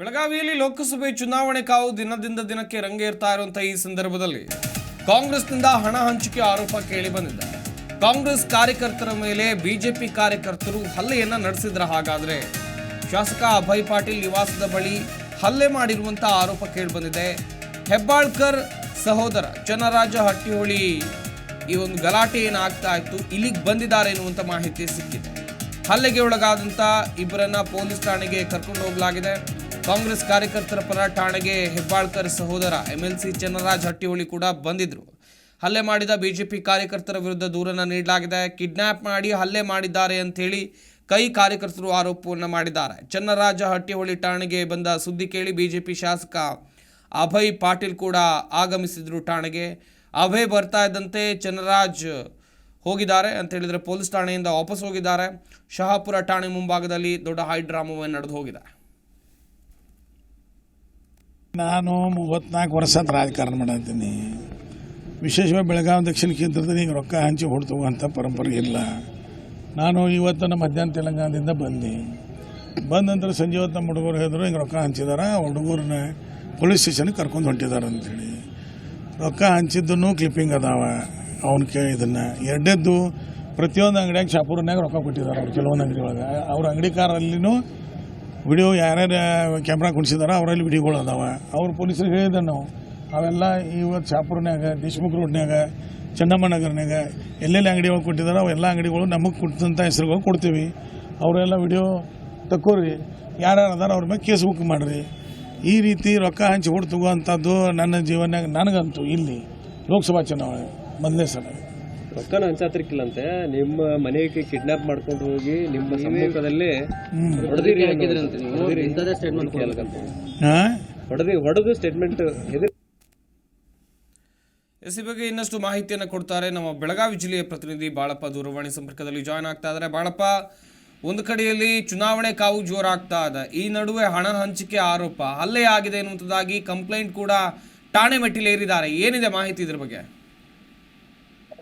ಬೆಳಗಾವಿಯಲ್ಲಿ ಲೋಕಸಭೆ ಚುನಾವಣೆ ಕಾವು ದಿನದಿಂದ ದಿನಕ್ಕೆ ರಂಗೇರ್ತಾ ಇರುವಂತಹ ಈ ಸಂದರ್ಭದಲ್ಲಿ ಕಾಂಗ್ರೆಸ್ನಿಂದ ಹಣ ಹಂಚಿಕೆ ಆರೋಪ ಕೇಳಿ ಬಂದಿದೆ. ಕಾಂಗ್ರೆಸ್ ಕಾರ್ಯಕರ್ತರ ಮೇಲೆ ಬಿಜೆಪಿ ಕಾರ್ಯಕರ್ತರು ಹಲ್ಲೆಯನ್ನ ನಡೆಸಿದ್ರ ಹಾಗಾದ್ರೆ ಶಾಸಕ ಅಭಯ್ ಪಾಟೀಲ್ ನಿವಾಸದ ಬಳಿ ಹಲ್ಲೆ ಮಾಡಿರುವಂತಹ ಆರೋಪ ಕೇಳಿ ಬಂದಿದೆ. ಹೆಬ್ಬಾಳ್ಕರ್ ಸಹೋದರ ಚನ್ನರಾಜ ಹಟ್ಟಿಹೊಳಿ ಈ ಒಂದು ಗಲಾಟೆ ಏನಾಗ್ತಾ ಇತ್ತು, ಇಲ್ಲಿಗೆ ಬಂದಿದ್ದಾರೆ ಎನ್ನುವಂಥ ಮಾಹಿತಿ ಸಿಕ್ಕಿದೆ. ಹಲ್ಲೆಗೆ ಒಳಗಾದಂಥ ಇಬ್ಬರನ್ನ ಪೊಲೀಸ್ ಠಾಣೆಗೆ ಕರ್ಕೊಂಡು ಹೋಗಲಾಗಿದೆ. ಕಾಂಗ್ರೆಸ್ ಕಾರ್ಯಕರ್ತರ ಪರ ಠಾಣೆಗೆ ಹೆಬ್ಬಾಳ್ಕರ್ ಸಹೋದರ ಎಂಎಲ್ಸಿ ಚನ್ನರಾಜ್ ಹಟ್ಟಿಹೊಳಿ ಕೂಡ ಬಂದಿದ್ರು. ಹಲ್ಲೆ ಮಾಡಿದ ಬಿಜೆಪಿ ಕಾರ್ಯಕರ್ತರ ವಿರುದ್ಧ ದೂರನ್ನು ನೀಡಲಾಗಿದೆ. ಕಿಡ್ನಾಪ್ ಮಾಡಿ ಹಲ್ಲೆ ಮಾಡಿದ್ದಾರೆ ಅಂಥೇಳಿ ಕೈ ಕಾರ್ಯಕರ್ತರು ಆರೋಪವನ್ನು ಮಾಡಿದ್ದಾರೆ. ಚನ್ನರಾಜ ಹಟ್ಟಿಹೊಳಿ ಠಾಣೆಗೆ ಬಂದ ಸುದ್ದಿ ಕೇಳಿ ಬಿಜೆಪಿ ಶಾಸಕ ಅಭಯ್ ಪಾಟೀಲ್ ಕೂಡ ಆಗಮಿಸಿದರು ಠಾಣೆಗೆ. ಅಭಯ್ ಬರ್ತಾ ಇದ್ದಂತೆ ಚನ್ನರಾಜ್ ಹೋಗಿದ್ದಾರೆ ಅಂತ ಹೇಳಿದರೆ ಪೊಲೀಸ್ ಠಾಣೆಯಿಂದ ವಾಪಸ್ ಹೋಗಿದ್ದಾರೆ. ಶಹಾಪುರ ಠಾಣೆ ಮುಂಭಾಗದಲ್ಲಿ ದೊಡ್ಡ ಹೈ ಡ್ರಾಮವೇ ನಡೆದು ಹೋಗಿದೆ. ನಾನು ಮೂವತ್ನಾಲ್ಕು ವರ್ಷ ಆತ್ ರಾಜಕಾರಣ ಮಾಡತ್ತೀನಿ ವಿಶೇಷವಾಗಿ ಬೆಳಗಾವಿ ದಕ್ಷಿಣ ಕ್ಷೇತ್ರದಲ್ಲಿ ಈಗ ರೊಕ್ಕ ಹಂಚಿ ಹೊಡ್ತುವಂಥ ಪರಂಪರೆ ಇಲ್ಲ. ನಾನು ಇವತ್ತು ನಮ್ಮ ಮಧ್ಯಾಹ್ನ ತೆಲಂಗಾಣದಿಂದ ಬಂದೆ. ಬಂದ ನಂತರ ಸಂಜೆ ಹೊತ್ತು ನಮ್ಮ ಹುಡುಗರು ಹೇಳಿದ್ರು, ಹಿಂಗೆ ರೊಕ್ಕ ಹಂಚಿದಾರ? ಹುಡುಗರನ್ನ ಪೊಲೀಸ್ ಸ್ಟೇಷನ್ಗೆ ಕರ್ಕೊಂಡು ಹೊಂಟಿದ್ದಾರೆ ಅಂತೇಳಿ ರೊಕ್ಕ ಹಂಚಿದ್ದನ್ನು ಕ್ಲಿಪ್ಪಿಂಗ್ ಅದಾವ. ಅವ್ನು ಕೇಳಿದ್ದನ್ನು ಎರಡೇದ್ದು ಪ್ರತಿಯೊಂದು ಅಂಗಡಿಯಾಗ ಶಾಪೂರ್ನಾಗ ರೊಕ್ಕ ಕೊಟ್ಟಿದ್ದಾರೆ ಅವ್ರು. ಕೆಲವೊಂದು ಅಂಗಡಿ ಒಳಗೆ. ಅವ್ರ ಅಂಗಡಿಕಾರಲ್ಲಿನೂ ವಿಡಿಯೋ ಯಾರ್ಯಾರು ಕ್ಯಾಮ್ರಾ ಕುಣಿಸಿದಾರೋ ಅವರಲ್ಲಿ ವಿಡಿಯೋಗಳು ಅದಾವೆ. ಅವ್ರು ಪೊಲೀಸರಿಗೆ ಹೇಳಿದ್ದೆ ನಾವು. ಅವೆಲ್ಲ ಇವತ್ತು ಶಾಪುರ್ನ್ಯಾಗ, ದೇಶಮುಖ ರೋಡ್ನ್ಯಾಗ, ಚೆನ್ನಮ್ಮ ನಗರ್ನ್ಯಾಗ ಎಲ್ಲೆಲ್ಲಿ ಅಂಗಡಿ ಒಳಗೆ ಕೊಟ್ಟಿದಾರ ಅವೆಲ್ಲ ಅಂಗಡಿಗಳು ನಮಗೆ ಕೊಟ್ಟಂಥ ಹೆಸರುಗಳು ಕೊಡ್ತೀವಿ. ಅವರೆಲ್ಲ ವಿಡಿಯೋ ತಕ್ಕೋರಿ. ಯಾರ್ಯಾರು ಅದಾರ ಅವ್ರ ಮೇಲೆ ಕೇಸ್ ಬುಕ್ ಮಾಡಿರಿ. ಈ ರೀತಿ ರೊಕ್ಕ ಹಂಚಿ ಹೊಡ್ತಗೋ ತಗೋವಂಥದ್ದು ನನ್ನ ಜೀವನ್ಯಾಗ ನನಗಂತೂ ಇಲ್ಲಿ ಲೋಕಸಭಾ ಚುನಾವಣೆ ಮೊದಲನೇ ಸಲ. ರೊಕ್ಕನ ಹಂಚಾತಿರ್ಕಿಲ್ಲಂತೆ ನಿಮ್ಮ ಮನೆಗೆ ಕಿಡ್ನಾಪ್ ಮಾಡ್ಕೊಂಡು ಹೋಗಿ ನಿಮ್ಮ ಸಮ್ಮುಖದಲ್ಲಿ ಹೊಡೆದಿರಿ ಹಾಂ? ಹೊಡೆದಿ ಹೊಡೆದು ಸ್ಟೇಟ್ಮೆಂಟ್ ಎಸ್ ಈ ಬಗ್ಗೆ ಇನ್ನಷ್ಟು ಮಾಹಿತಿಯನ್ನು ಕೊಡ್ತಾರೆ ನಮ್ಮ ಬೆಳಗಾವಿ ಜಿಲ್ಲೆಯ ಪ್ರತಿನಿಧಿ ಬಾಳಪ್ಪ ದೂರವಾಣಿ ಸಂಪರ್ಕದಲ್ಲಿ ಜಾಯ್ನ್ ಆಗ್ತಾ ಇದ್ದಾರೆ ಬಾಳಪ್ಪ ಒಂದು ಕಡೆಯಲ್ಲಿ ಚುನಾವಣೆ ಕಾವು ಜೋರಾಗ್ತಾ ಇದೆ. ಈ ನಡುವೆ ಹಣ ಹಂಚಿಕೆ ಆರೋಪ ಹಲ್ಲೆ ಆಗಿದೆ ಎನ್ನುವಂಥದ್ದಾಗಿ ಕಂಪ್ಲೇಂಟ್ ಕೂಡ ಠಾಣೆ ಮೆಟ್ಟಿಲೇರಿದ್ದಾರೆ. ಏನಿದೆ ಮಾಹಿತಿ ಇದ್ರ ಬಗ್ಗೆ?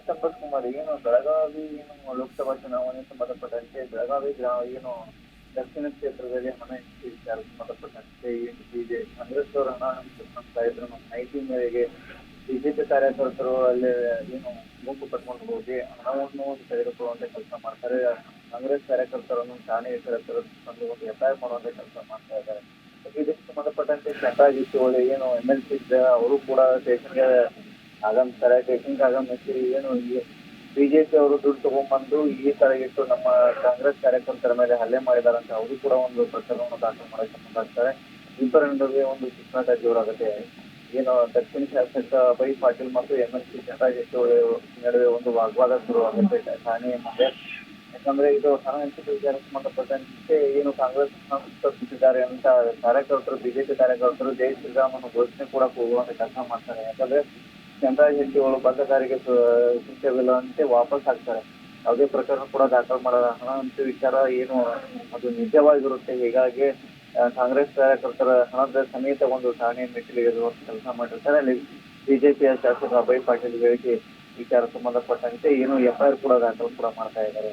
ಸಂಪತ್ ಕುಮಾರ್ ಏನು ಬೆಳಗಾವಿ ಏನು ಲೋಕಸಭಾ ಚುನಾವಣೆ ಸಂಬಂಧಪಟ್ಟಂತೆ ಬೆಳಗಾವಿ ಗ್ರಾಮ ಏನು ದಕ್ಷಿಣ ಕ್ಷೇತ್ರದಲ್ಲಿ ಹಣ ಹಂಚಿಕೆ ವಿಚಾರ ಸಂಬಂಧಪಟ್ಟಂತೆ ಏನು ಬಿಜೆ ಕಾಂಗ್ರೆಸ್ ಅವರು ಹಣ ಹಂಚ್ತಾ ಇದ್ರು ಮಾಹಿತಿ ಮೇರೆಗೆ ಬಿಜೆಪಿ ಕಾರ್ಯಕರ್ತರು ಅಲ್ಲಿ ಏನು ಗುಂಪು ಕಟ್ಕೊಂಡು ಹೋಗಿ ಹಣವನ್ನು ತೆಗೆದುಕೊಳ್ಳುವಂತ ಕೆಲಸ ಮಾಡ್ತಾರೆ. ಕಾಂಗ್ರೆಸ್ ಕಾರ್ಯಕರ್ತರನ್ನು ಠಾಣೆ ತಂದು ಒಂದು ಎಫ್ಐಆರ್ ಮಾಡುವಂತ ಕೆಲಸ ಮಾಡ್ತಾ ಇದ್ದಾರೆ. ಇದಕ್ಕೆ ಸಂಬಂಧಪಟ್ಟಂತೆ ಇಟ್ಟೋಳಿ ಏನು ಎಂ ಎಲ್ ಸಿ ಅವರು ಕೂಡ ಸ್ಟೇಷನ್ಗೆ ಆಗಮಿಸ್ತಾರೆ ಟೇಕಿಂಗ್ ಆಗಮಿಸಿ ಏನು ಬಿಜೆಪಿ ಅವರು ದುಡ್ಡು ತಗೊಂಡ್ಬಂದು ಈ ತರ ಇಟ್ಟು ನಮ್ಮ ಕಾಂಗ್ರೆಸ್ ಕಾರ್ಯಕರ್ತರ ಮೇಲೆ ಹಲ್ಲೆ ಮಾಡಿದಾರಂತ ಅವರು ಕೂಡ ಒಂದು ಪ್ರಕರಣವನ್ನು ದಾಖಲು ಮಾಡಕ್ಕೆ ಮುಂದಾಗ್ತಾರೆ. ಇಬ್ಬರ ನಡುವೆ ಒಂದು ಚಿತ್ರಾಟ ಜೋರಾಗುತ್ತೆ ಏನು ದಕ್ಷಿಣ ಶಾಸಕ ಬೈ ಪಾಟೀಲ್ ಮತ್ತು M S C Chandraj Ettoli ನಡುವೆ ಒಂದು ವಾಗ್ವಾದ ಶುರುವಾಗುತ್ತೆ ಠಾಣೆಯ ಮುಂದೆ. ಯಾಕಂದ್ರೆ ಇದು ಹಣ ವಿಚಾರಕ್ಕೆ ಸಂಬಂಧಪಟ್ಟಂತೆ ಏನು ಕಾಂಗ್ರೆಸ್ ಬಿಟ್ಟಿದ್ದಾರೆ ಅಂತ ಕಾರ್ಯಕರ್ತರು ಬಿಜೆಪಿ ಕಾರ್ಯಕರ್ತರು ಜೈ ಶ್ರೀರಾಮನ ಘೋಷಣೆ ಕೂಡ ಹೋಗುವಂತ ಕೆಲಸ ಮಾಡ್ತಾರೆ. ಯಾಕಂದ್ರೆ ಚಂದ್ರಾಜ್ ಹೆಟ್ಟಿ ಅವರು ಅಂತ ಶಿಕ್ಷೆವಿಲ್ಲಂತೆ ವಾಪಸ್ ಹಾಕ್ತಾರೆ ಯಾವುದೇ ಪ್ರಕರಣ ಕೂಡ ದಾಖಲು ಮಾಡಲ್ಲ. ಹಂಚು ವಿಚಾರ ಏನು, ಅದು ನಿಜವಾಗಿರುತ್ತೆ. ಹೀಗಾಗಿ ಕಾಂಗ್ರೆಸ್ ಕಾರ್ಯಕರ್ತರ ಹಣದ ಸಮೇತ ಒಂದು ಠಾಣೆ ಮೆಟ್ಟಿಲಿಗೆ ಕೆಲಸ ಮಾಡಿರ್ತಾರೆ. ಅಲ್ಲಿ ಬಿಜೆಪಿಯ ಶಾಸಕ ಅಭಯ್ ಪಾಟೀಲ್ ಹೇಳಿಕೆ ವಿಚಾರ ಸಂಬಂಧಪಟ್ಟಂತೆ ಏನು ಎಫ್ಐಆರ್ ಕೂಡ ದಾಖಲು ಕೂಡ ಮಾಡ್ತಾ ಇದ್ದಾರೆ.